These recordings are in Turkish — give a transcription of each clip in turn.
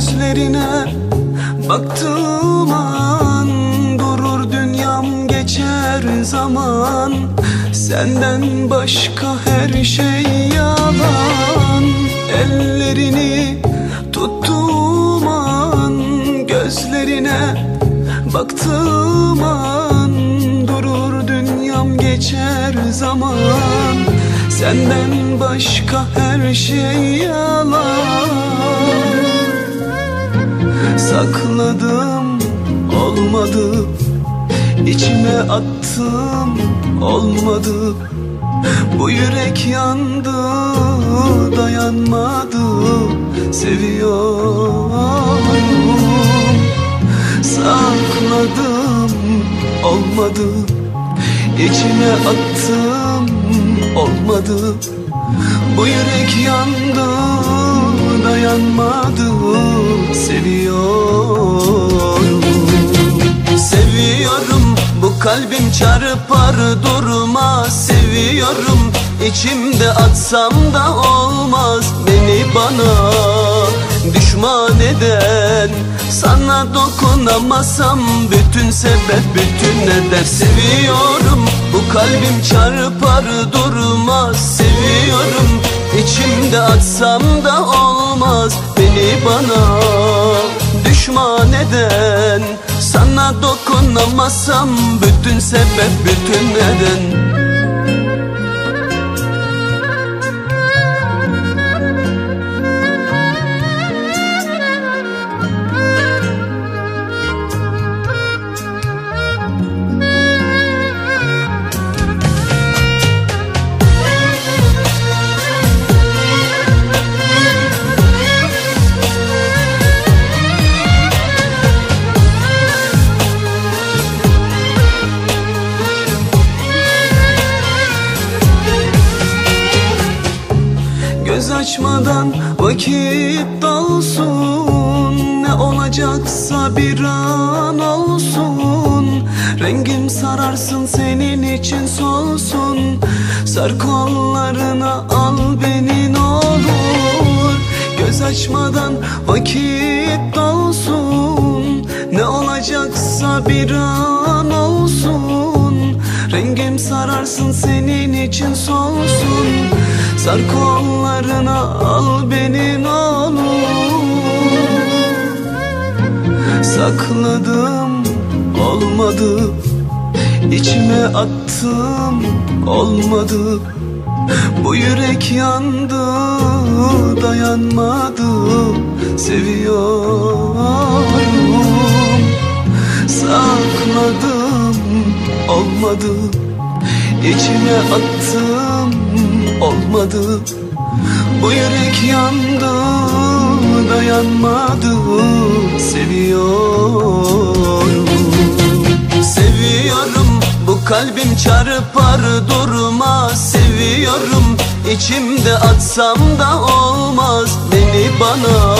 gözlerine Baktığım an durur dünyam geçer zaman. Senden başka her şey yalan. Ellerini tuttuğum an gözlerine Baktığım an durur dünyam geçer zaman. Senden başka her şey yalan. Sakladım olmadı. İçime attım olmadı. Bu yürek yandı dayanmadı. Seviyorum. Sakladım olmadı. İçime attım olmadı. Bu yürek yandı dayanmadı Seviyorum. Seviyorum bu kalbim çarpar durma. Seviyorum içimde atsam da olmaz. Beni bana düşman eden Sana dokunamasam bütün sebep bütün neden Seviyorum bu kalbim çarpar durmaz Seviyorum içimde atsam da olmaz Beni bana düşman eden Sana dokunamasam bütün sebep bütün neden Göz açmadan vakit dolsun Ne olacaksa bir an olsun. Rengim sararsın senin için solsun. Sar kollarına al beni ne olur. Göz açmadan vakit dolsun Ne olacaksa bir an olsun. Rengim sararsın senin için solsun Sar kollarına al beni ne olur. Sakladım olmadı. İçime attım olmadı. Bu yürek yandı dayanmadı. Seviyorum. Sakladım olmadı. İçime attım olmadı Bu yürek yandı dayanmadı. Seviyorum Seviyorum. Bu kalbim çarpar durma. Seviyorum içimde atsam da olmaz. Beni bana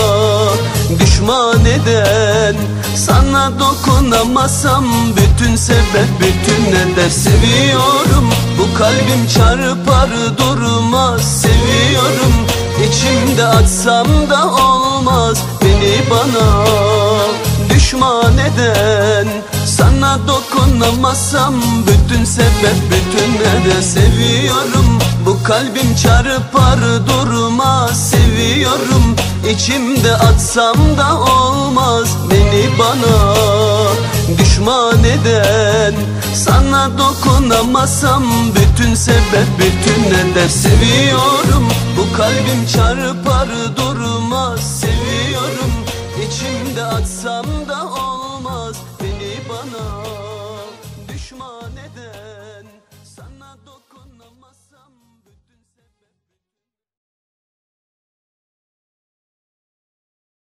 düşman eden Sana dokunamasam bütün sebep bütün neden Seviyorum. Bu kalbim çarpar durmaz. Seviyorum. İçimde atsam da olmaz. Beni bana düşman eden. Sana dokunamasam bütün sebep bütün neden Seviyorum. Bu kalbim çarpar durmaz. Seviyorum. İçimde atsam da olmaz. Beni bana düşman eden Sana dokunamasam bütün sebep bütün neden Seviyorum. Bu kalbim çarpar durmaz. Seviyorum. İçimde atsam